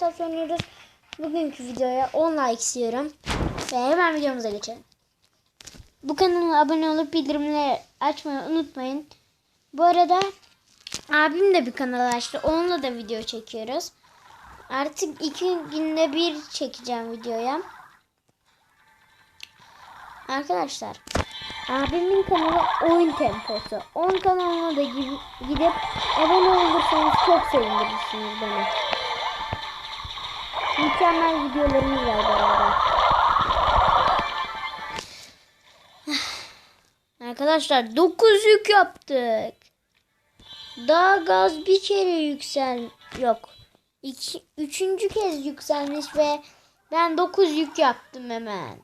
Stars oynuyoruz. Bugünkü videoya 10 like istiyorum. Ve hemen videomuza geçelim. Bu kanala abone olup bildirimleri açmayı unutmayın. Bu arada abim de bir kanal açtı. Onunla da video çekiyoruz. Artık iki günde bir çekeceğim videoya. Arkadaşlar abimin kanalı oyun temposu. Onun kanalına da gi- gidip abone olursanız çok sevindirirsiniz beni. Mükemmel videolarımız var beraber. Arkadaşlar 9 yük yaptık. Daha gaz bir kere yüksel yok. İki, üçüncü kez yükselmiş ve ben 9 yük yaptım hemen.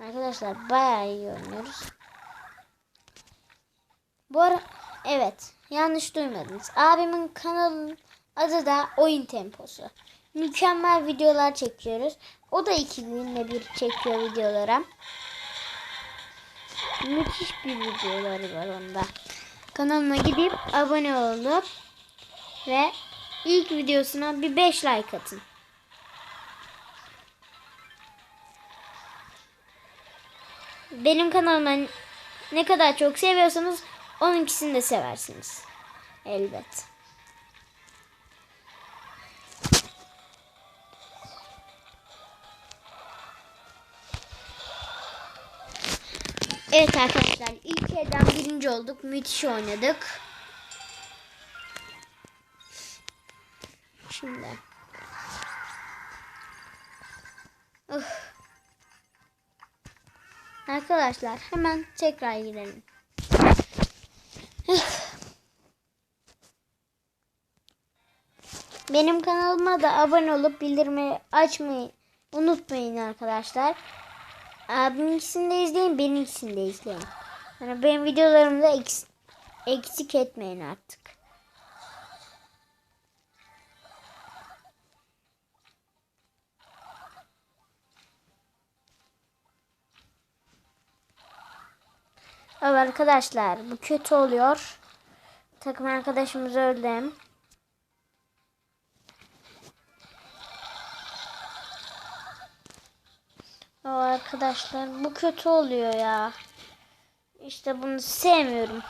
Arkadaşlar bayağı iyi oynuyoruz. Bu ara evet yanlış duymadınız. Abimin kanalının adı da Oyun Temposu. Mükemmel videolar çekiyoruz. O da iki günde bir çekiyor videolara. Müthiş bir videoları var onda. Kanalıma gidip abone olup ve ilk videosuna bir 5 like atın. Benim kanalıma ne kadar çok seviyorsanız onunkisini de seversiniz. Elbet. Evet arkadaşlar ilk elden birinci olduk. Müthiş oynadık. Şimdi. Uf. Arkadaşlar hemen tekrar girelim. Benim kanalıma da abone olup bildirimi açmayı unutmayın arkadaşlar. Abiminkisini de izleyin, benimkisini de izleyin. Yani benim videolarımda eks- eksik etmeyin artık. Evet arkadaşlar bu kötü oluyor. Takım arkadaşımız öldü. O arkadaşlar bu kötü oluyor ya. İşte bunu sevmiyorum.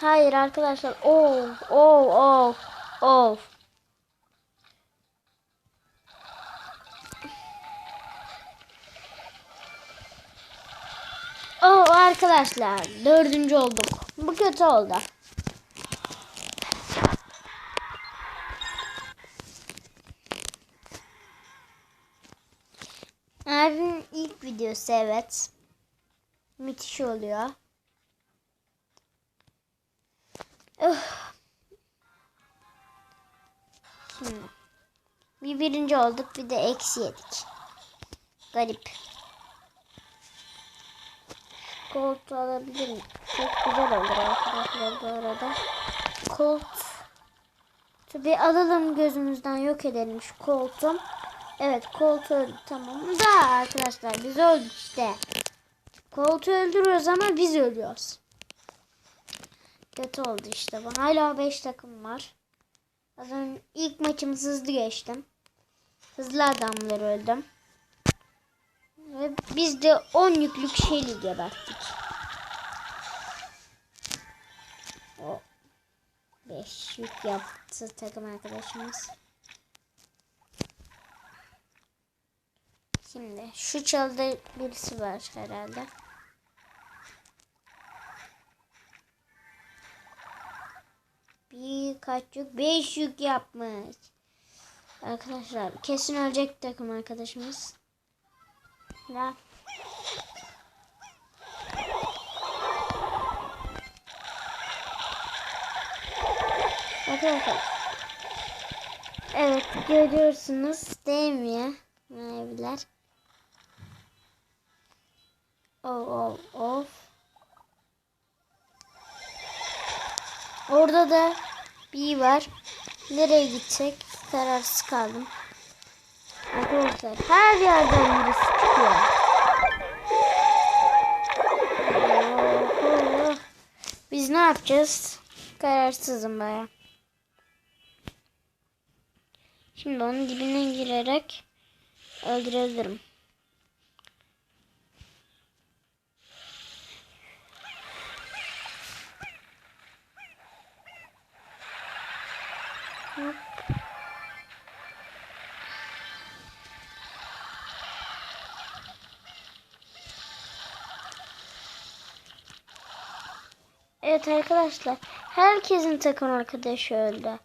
Hayır arkadaşlar. Oh, oh, oh, oh. Oh arkadaşlar dördüncü olduk. Bu kötü oldu. Abimin ilk videosu evet. Müthiş oluyor. Öf. Şimdi. Bir birinci olduk bir de eksi yedik. Garip. Koltuğu alabilirim. Çok güzel olur arkadaşlar bu arada. Kolt. Tabi alalım gözümüzden yok edelim şu koltuğum. Evet koltuğu öldü tamam da arkadaşlar biz öldük işte. Koltuğu öldürüyoruz ama biz ölüyoruz. Kötü oldu işte bu. Hala 5 takım var. Az önce ilk maçımız hızlı geçtim. Hızlı adamlar öldüm. Ve biz de 10 yüklük şeyli geberttik. O 5 yük yaptı takım arkadaşımız. Şimdi şu çalda birisi var herhalde. Bir kaç yük? Beş yük yapmış. Arkadaşlar kesin ölecek takım arkadaşımız. Ya. Arkadaşlar. Evet görüyorsunuz değil mi ya? Maviler. Of of of. Orada da bir var. Nereye gidecek? Kararsız kaldım. Arkadaşlar her yerden birisi çıkıyor. Biz ne yapacağız? Kararsızım baya. Şimdi onun dibine girerek öldürebilirim. Evet arkadaşlar. Herkesin takım arkadaşı öldü.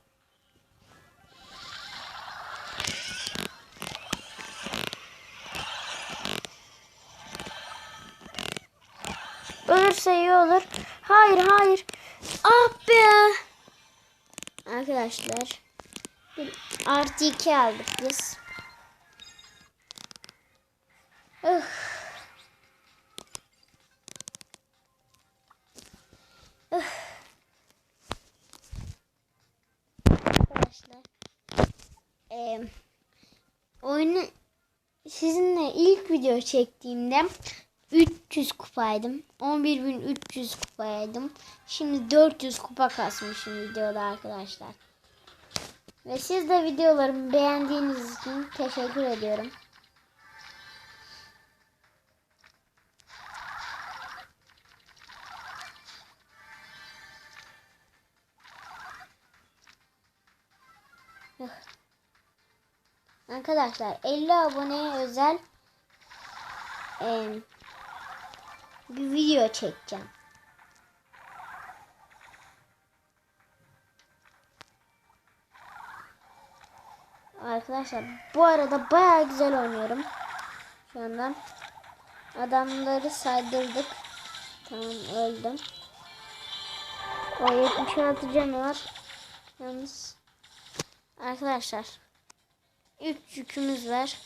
Ölürse iyi olur. Hayır hayır. Ah be. Arkadaşlar. Artı iki aldık biz. Öf. Arkadaşlar. Eee oyunu sizinle ilk video çektiğimde 300 kupaydım. 11.300 kupaydım. Şimdi 400 kupa kasmışım videoda arkadaşlar. Ve siz de videolarımı beğendiğiniz için teşekkür ediyorum. Arkadaşlar 50 aboneye özel em, bir video çekeceğim. Arkadaşlar bu arada baya güzel oynuyorum. Şu anda adamları saydırdık. Tamam öldüm. O 76 canı var. Yalnız arkadaşlar 3 yükümüz var.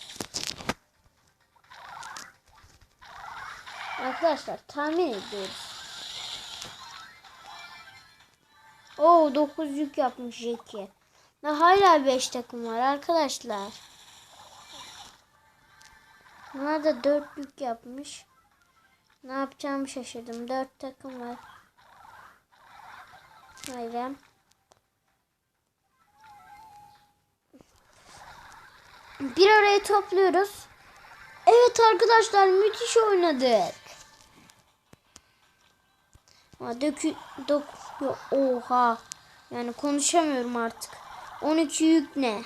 Arkadaşlar tahmin ediyoruz. Oo 9 yük yapmış Jackie. Ve hala 5 takım var arkadaşlar. Bunlar da 4 yük yapmış. Ne yapacağımı şaşırdım. 4 takım var. Hayır. Bir araya topluyoruz. Evet arkadaşlar müthiş oynadık. Ama dökü, dök, oha. Yani konuşamıyorum artık. 12 yük ne?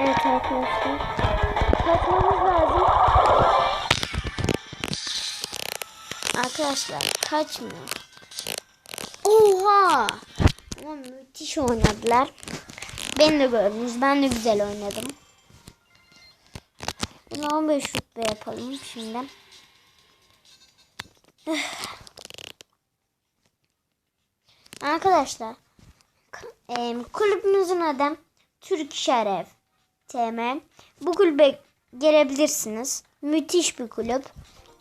Evet arkadaşlar. Kaçmamız lazım. Arkadaşlar kaçmıyor. Oha! Ama müthiş oynadılar. Beni de gördünüz. Ben de güzel oynadım. Bunu 15 rütbe yapalım şimdi. Arkadaşlar e, kulübümüzün adı Türk Şeref TM. Bu kulübe gelebilirsiniz. Müthiş bir kulüp.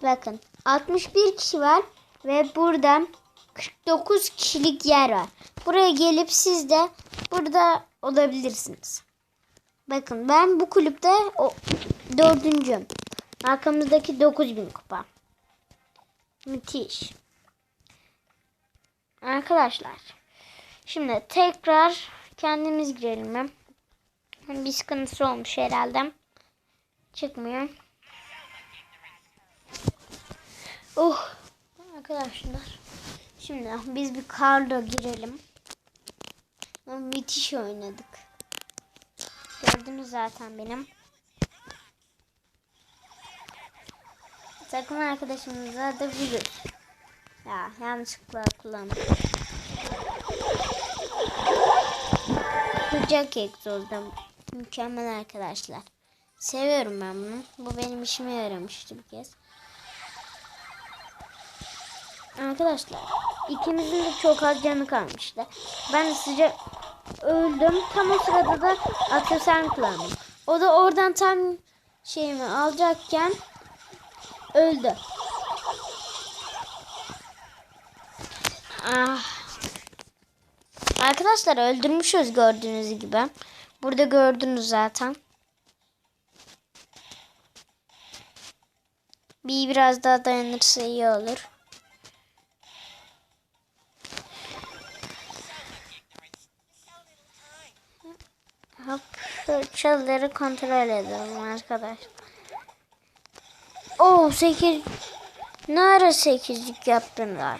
Bakın 61 kişi var ve burada 49 kişilik yer var. Buraya gelip siz de burada olabilirsiniz. Bakın ben bu kulüpte o dördüncüm. Arkamızdaki 9000 kupa. Müthiş. Arkadaşlar. Şimdi tekrar kendimiz girelim mi? Bir sıkıntısı olmuş herhalde. Çıkmıyor. Oh. Arkadaşlar. Şimdi biz bir karla girelim. Müthiş oynadık. Gördünüz zaten benim. Takım arkadaşımız da virüs. Ya yanlışlıkla kullandım. Kucak egzozda mükemmel arkadaşlar. Seviyorum ben bunu. Bu benim işime yaramıştı bir kez. Arkadaşlar ikimizin de çok az canı kalmıştı. Ben sıcak öldüm. Tam o sırada da ateşen kullandım. O da oradan tam şeyimi alacakken öldü. Ah. Arkadaşlar öldürmüşüz gördüğünüz gibi. Burada gördünüz zaten. Bir biraz daha dayanırsa iyi olur. Hop şu çalıları kontrol edelim arkadaşlar. Oo 8 ne ara 8'lik yaptılar?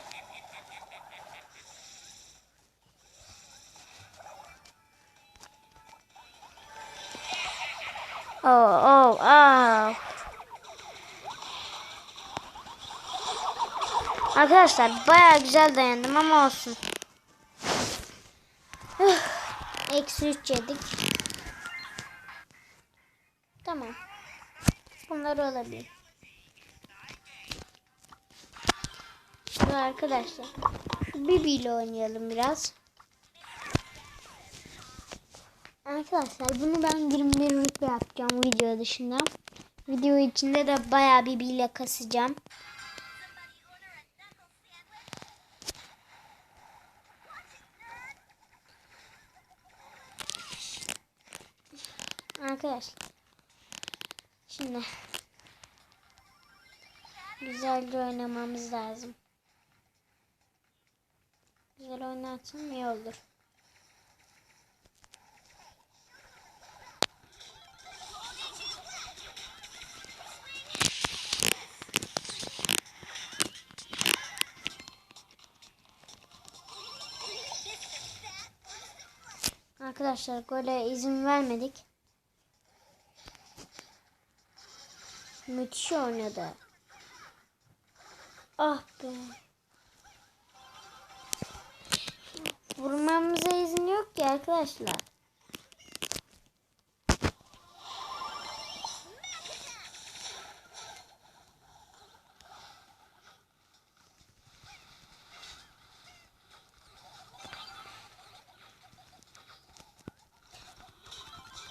Oo oo aa. Arkadaşlar baya güzel dayandım ama olsun. Eksi 3 yedik. Bunlar olabilir. Şimdi arkadaşlar Bibi ile oynayalım biraz. Arkadaşlar bunu ben 21 rütbe yapacağım video dışında. Video içinde de bayağı Bibi ile kasacağım. Arkadaşlar. Şimdi güzelce oynamamız lazım. Güzel oynarsam iyi olur. Arkadaşlar gole izin vermedik. Müthiş oynadı. Ah be. Vurmamıza izin yok ki arkadaşlar.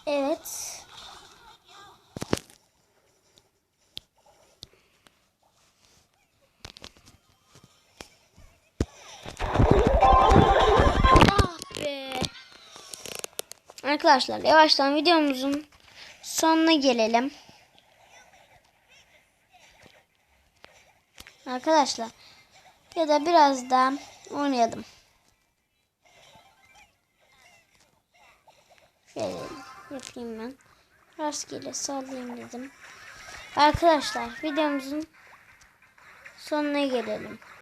Evet. Ah be. Arkadaşlar yavaştan videomuzun sonuna gelelim. Arkadaşlar ya da biraz daha oynayalım. Şöyle yapayım ben. Rastgele sallayayım dedim. Arkadaşlar videomuzun sonuna gelelim.